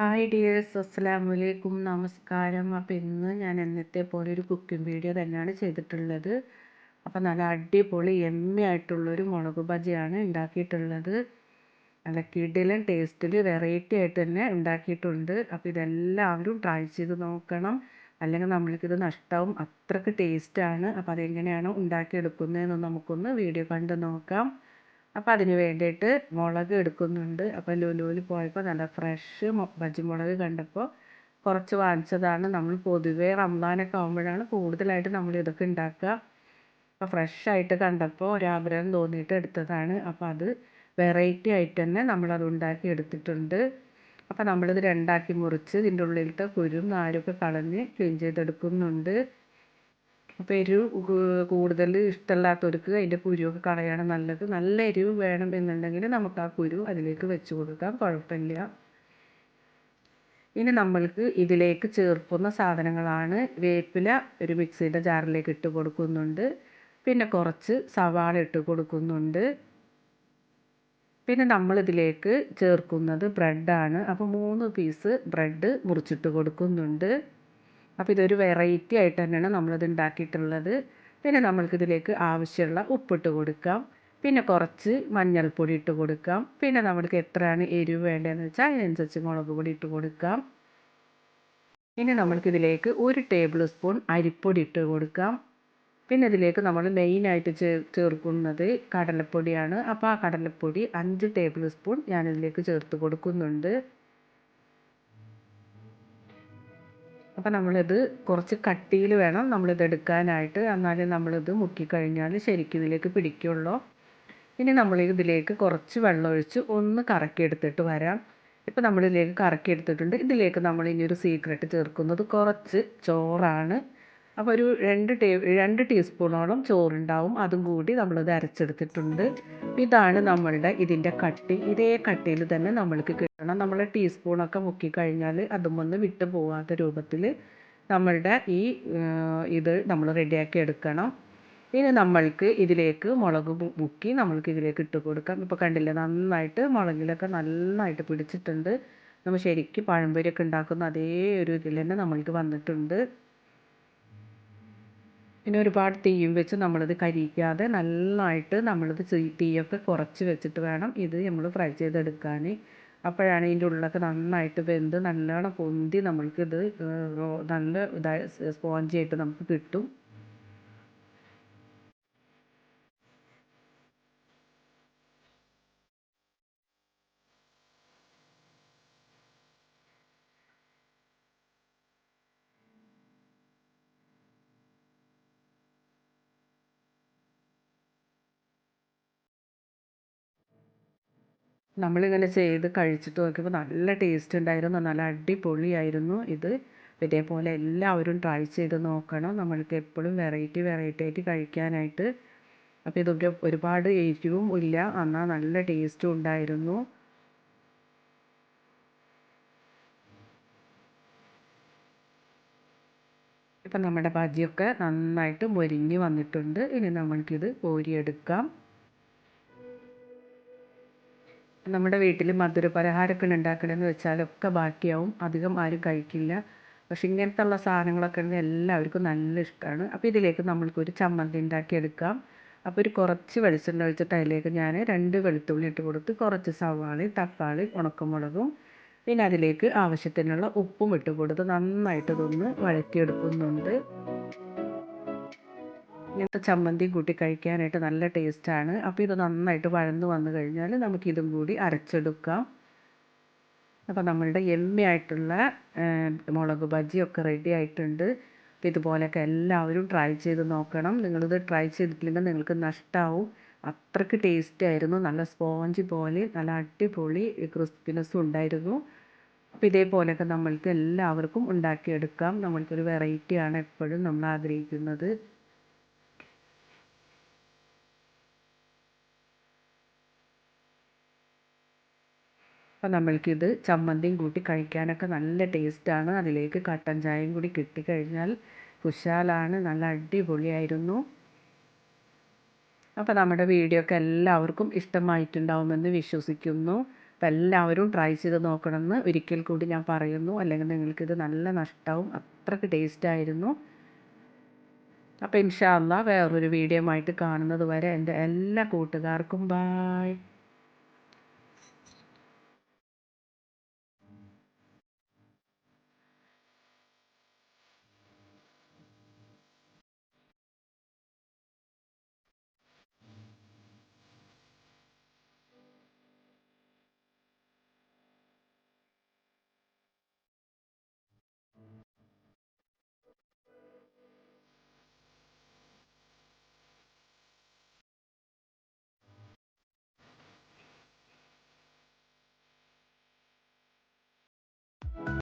Hi dears അസ്സലാമു അലൈക്കും നമസ്കാരം. അപ്പോൾ ഇന്ന് ഞാൻ എന്നത്തെ പോലെ ഒരു കുക്കിംഗ് വീഡിയോ തന്നെയാണ് ചെയ്തിട്ടുള്ളത്. അപ്പോൾ നല്ല അടിപൊളി എമ്മി ആയിട്ടുള്ളൊരു മുളക് ബജിയാണ് ഉണ്ടാക്കിയിട്ടുള്ളത്. നല്ല കിടിലൻ ടേസ്റ്റിൽ വെറൈറ്റി ആയിട്ട് തന്നെ ഉണ്ടാക്കിയിട്ടുണ്ട്. അപ്പോൾ ഇതെല്ലാവരും ട്രൈ ചെയ്ത് നോക്കണം. അല്ലെങ്കിൽ നമ്മൾക്കിത് നഷ്ടമാവും അത്രയ്ക്ക് ടേസ്റ്റാണ് അപ്പോൾ അതെങ്ങനെയാണ് ഉണ്ടാക്കിയെടുക്കുന്നതെന്ന് നമുക്കൊന്ന് വീഡിയോ കണ്ട് നോക്കാം. അപ്പോൾ അതിന് വേണ്ടിയിട്ട് മുളക് എടുക്കുന്നുണ്ട്. അപ്പോൾ ലുലുവിൽ പോയപ്പോൾ നല്ല ഫ്രഷ് പച്ചമുളക് കണ്ടപ്പോൾ കുറച്ച് വാങ്ങിച്ചതാണ്. നമ്മൾ പൊതുവേ റംസാനൊക്കെ ആകുമ്പോഴാണ് കൂടുതലായിട്ട് നമ്മൾ ഇതൊക്കെ ഉണ്ടാക്കുക. അപ്പോൾ ഫ്രഷ് ആയിട്ട് കണ്ടപ്പോൾ ഒരാഗ്രഹം തോന്നിയിട്ട് എടുത്തതാണ്. അപ്പോൾ അത് വെറൈറ്റി ആയിട്ട് തന്നെ നമ്മളത് ഉണ്ടാക്കി എടുത്തിട്ടുണ്ട്. അപ്പോൾ നമ്മളിത് രണ്ടാക്കി മുറിച്ച് ഇതിന്റെ ഉള്ളിലത്തെ കുരും നാരൊക്കെ കളഞ്ഞ് ക്ലീൻ ചെയ്തെടുക്കുന്നുണ്ട്. അപ്പോൾ എരിവ് കൂടുതൽ ഇഷ്ടമല്ലാത്തവർക്ക് അതിന്റെ കുരുവൊക്കെ കളയാണ് നല്ലത്. നല്ല എരിവ് വേണം എന്നുണ്ടെങ്കിൽ നമുക്ക് ആ കുരു അതിലേക്ക് വെച്ച് കൊടുക്കാം. കുഴപ്പമില്ല. ഇനി നമ്മൾക്ക് ഇതിലേക്ക് ചേർക്കുന്ന സാധനങ്ങളാണ്. വേപ്പില ഒരു മിക്സിയുടെ ജാറിലേക്ക് ഇട്ട് കൊടുക്കുന്നുണ്ട്. പിന്നെ കുറച്ച് സവാള ഇട്ട് കൊടുക്കുന്നുണ്ട്. പിന്നെ നമ്മൾ നമ്മളിതിലേക്ക് ചേർക്കുന്നത് ബ്രെഡാണ്. അപ്പോൾ മൂന്ന് പീസ് ബ്രെഡ് മുറിച്ചിട്ട് കൊടുക്കുന്നുണ്ട്. അപ്പോൾ ഇതൊരു വെറൈറ്റി ആയിട്ട് തന്നെയാണ് നമ്മളിത് ഉണ്ടാക്കിയിട്ടുള്ളത്. പിന്നെ നമ്മൾക്കിതിലേക്ക് ആവശ്യമുള്ള ഉപ്പിട്ട് കൊടുക്കാം. പിന്നെ കുറച്ച് മഞ്ഞൾപ്പൊടി ഇട്ട് കൊടുക്കാം. പിന്നെ നമ്മൾക്ക് എത്രയാണ് എരിവ് വേണ്ടതെന്ന് വെച്ചാൽ അതിനനുസരിച്ച് മുളക് പൊടി ഇട്ട് കൊടുക്കാം. ഇനി നമ്മൾക്കിതിലേക്ക് ഒരു ടേബിൾ സ്പൂൺ അരിപ്പൊടി ഇട്ട് കൊടുക്കാം. പിന്നെ ഇതിലേക്ക് നമ്മൾ മെയിനായിട്ട് ചേർ ചേർക്കുന്നത് കടലപ്പൊടിയാണ്. അപ്പോൾ ആ കടലപ്പൊടി അഞ്ച് ടേബിൾ സ്പൂൺ ഞാനിതിലേക്ക് ചേർത്ത് കൊടുക്കുന്നുണ്ട്. അപ്പോൾ നമ്മളിത് കുറച്ച് കട്ടിയിൽ വേണം നമ്മളിത് എടുക്കാനായിട്ട്. എന്നാലേ നമ്മളിത് മുക്കിക്കഴിഞ്ഞാൽ ശരിക്കും ഇതിലേക്ക് പിടിക്കുള്ളൂ. ഇനി നമ്മൾ ഇതിലേക്ക് കുറച്ച് വെള്ളം ഒഴിച്ച് ഒന്ന് കറക്കിയെടുത്തിട്ട് വരാം. ഇപ്പം നമ്മളിതിലേക്ക് കറക്കിയെടുത്തിട്ടുണ്ട് ഇതിലേക്ക് നമ്മൾ ഇനി ഒരു സീക്രട്ട് ചേർക്കുന്നത് കുറച്ച് ചോറാണ്. അപ്പോൾ ഒരു രണ്ട് ടേ രണ്ട് ടീസ്പൂണോളം ചോറുണ്ടാവും. അതും കൂടി നമ്മളിത് അരച്ചെടുത്തിട്ടുണ്ട്. ഇതാണ് നമ്മളുടെ ഇതിന്റെ കട്ടി. ഇതേ കട്ടിയിൽ തന്നെ നമ്മൾക്ക് കിട്ടണം. നമ്മൾ ടീസ്പൂണൊക്കെ മുക്കി കഴിഞ്ഞാൽ അതുമൊന്ന് വിട്ടു പോകാത്ത രൂപത്തിൽ നമ്മളുടെ ഈ ഇത് നമ്മൾ റെഡിയാക്കി എടുക്കണം. ഇനി നമ്മൾക്ക് ഇതിലേക്ക് മുളക് മുക്കി നമ്മൾക്ക് ഇതിലേക്ക് ഇട്ട് കൊടുക്കാം. ഇപ്പോൾ കണ്ടില്ലേ നന്നായിട്ട് മുളകിലൊക്കെ നന്നായിട്ട് പിടിച്ചിട്ടുണ്ട്. നമ്മൾ ശരിക്കും പഴംപൊരിയൊക്കെ ഉണ്ടാക്കുന്ന അതേ ഒരു ഇതിൽ തന്നെ നമ്മൾക്ക് വന്നിട്ടുണ്ട്. പിന്നെ ഒരുപാട് തീയും വെച്ച് നമ്മളിത് കരിയിക്കാതെ നന്നായിട്ട് നമ്മളിത് തീയൊക്കെ കുറച്ച് വെച്ചിട്ട് വേണം ഇത് നമ്മൾ ഫ്രൈ ചെയ്തെടുക്കാൻ അപ്പോഴാണ് ഇതിന്റെ ഉള്ളിലൊക്കെ നന്നായിട്ട് വെന്ത് നല്ലോണം പൊന്തി നമ്മൾക്കിത് നല്ല ഇതായി സ്പോഞ്ചി ആയിട്ട് നമുക്ക് കിട്ടും. നമ്മളിങ്ങനെ ചെയ്ത് കഴിച്ചിട്ട് നോക്കിയപ്പോൾ നല്ല ടേസ്റ്റ് ഉണ്ടായിരുന്നു. നല്ല അടിപൊളിയായിരുന്നു ഇത്. ഇതേപോലെ എല്ലാവരും ട്രൈ ചെയ്ത് നോക്കണം. നമ്മൾക്ക് എപ്പോഴും വെറൈറ്റി വെറൈറ്റി ആയിട്ട് കഴിക്കാനായിട്ട്. അപ്പോൾ ഇതൊക്കെ ഒരുപാട് എരിവും ഇല്ല. എന്നാൽ നല്ല ടേസ്റ്റും ഉണ്ടായിരുന്നു. ഇപ്പം നമ്മുടെ ബജിയൊക്കെ നന്നായിട്ട് മൊരിഞ്ഞ് വന്നിട്ടുണ്ട്. ഇനി നമ്മൾക്കിത് കോരിയെടുക്കാം. നമ്മുടെ വീട്ടിൽ മധുര പലഹാരമൊക്കെ ഉണ്ടാക്കണമെന്ന് വെച്ചാലൊക്കെ ബാക്കിയാവും. അധികം ആരും കഴിക്കില്ല. പക്ഷേ ഇങ്ങനത്തെ ഉള്ള സാധനങ്ങളൊക്കെ ഉണ്ടെങ്കിൽ എല്ലാവർക്കും നല്ല ഇഷ്ടമാണ് അപ്പോൾ ഇതിലേക്ക് നമ്മൾക്ക് ഒരു ചമ്മന്തി ഉണ്ടാക്കിയെടുക്കാം. അപ്പോൾ ഒരു കുറച്ച് വെളിച്ചെണ്ണ ഒഴിച്ചിട്ട് അതിലേക്ക് ഞാൻ രണ്ട് വെളുത്തുള്ളി ഇട്ട് കൊടുത്ത് കുറച്ച് സവാള തക്കാളി ഉണക്കമുളകും പിന്നെ അതിലേക്ക് ആവശ്യത്തിനുള്ള ഉപ്പും ഇട്ട് കൊടുത്ത് നന്നായിട്ട് ഇതൊന്ന് വഴറ്റിയെടുക്കുന്നുണ്ട്. ഇങ്ങനത്തെ ചമ്മന്തി കൂട്ടി കഴിക്കാനായിട്ട് നല്ല ടേസ്റ്റാണ്. അപ്പോൾ ഇത് നന്നായിട്ട് വഴന്ന് വന്നു കഴിഞ്ഞാൽ നമുക്കിതും കൂടി അരച്ചെടുക്കാം. അപ്പോൾ നമ്മളുടെ എമ്മി ആയിട്ടുള്ള മുളക് ബജിയൊക്കെ റെഡി ആയിട്ടുണ്ട്. അപ്പോൾ ഇതുപോലെയൊക്കെ എല്ലാവരും ട്രൈ ചെയ്ത് നോക്കണം. നിങ്ങളിത് ട്രൈ ചെയ്തിട്ടില്ലെങ്കിൽ നിങ്ങൾക്ക് നഷ്ടമാവും അത്രയ്ക്ക് ടേസ്റ്റ് ആയിരുന്നു. നല്ല സ്പോഞ്ച് പോലെ നല്ല അടിപൊളി ക്രിസ്പിനെസ്സും ഉണ്ടായിരുന്നു. അപ്പോൾ ഇതേപോലെയൊക്കെ നമ്മൾക്ക് എല്ലാവർക്കും ഉണ്ടാക്കിയെടുക്കാം. നമ്മൾക്കൊരു വെറൈറ്റിയാണ് എപ്പോഴും നമ്മൾ ആഗ്രഹിക്കുന്നത്. അപ്പോൾ നമ്മൾക്കിത് ചമ്മന്തിയും കൂട്ടി കഴിക്കാനൊക്കെ നല്ല ടേസ്റ്റാണ്. അതിലേക്ക് കട്ടൻ ചായയും കൂടി കിട്ടിക്കഴിഞ്ഞാൽ കുശാലാണ്. നല്ല അടിപൊളിയായിരുന്നു. അപ്പോൾ നമ്മുടെ വീഡിയോ ഒക്കെ എല്ലാവർക്കും ഇഷ്ടമായിട്ടുണ്ടാവുമെന്ന് വിശ്വസിക്കുന്നു. അപ്പോൾ എല്ലാവരും ട്രൈ ചെയ്ത് നോക്കണമെന്ന് ഒരിക്കൽ കൂടി ഞാൻ പറയുന്നു. അല്ലെങ്കിൽ നിങ്ങൾക്കിത് നല്ല നഷ്ടവും. അത്രയ്ക്ക് ടേസ്റ്റ് ആയിരുന്നു അപ്പോൾ ഇൻഷാ അല്ലാ വേറൊരു വീഡിയോ ആയിട്ട് കാണുന്നത് വരെ എന്റെ എല്ലാ കൂട്ടുകാർക്കും ബായ്.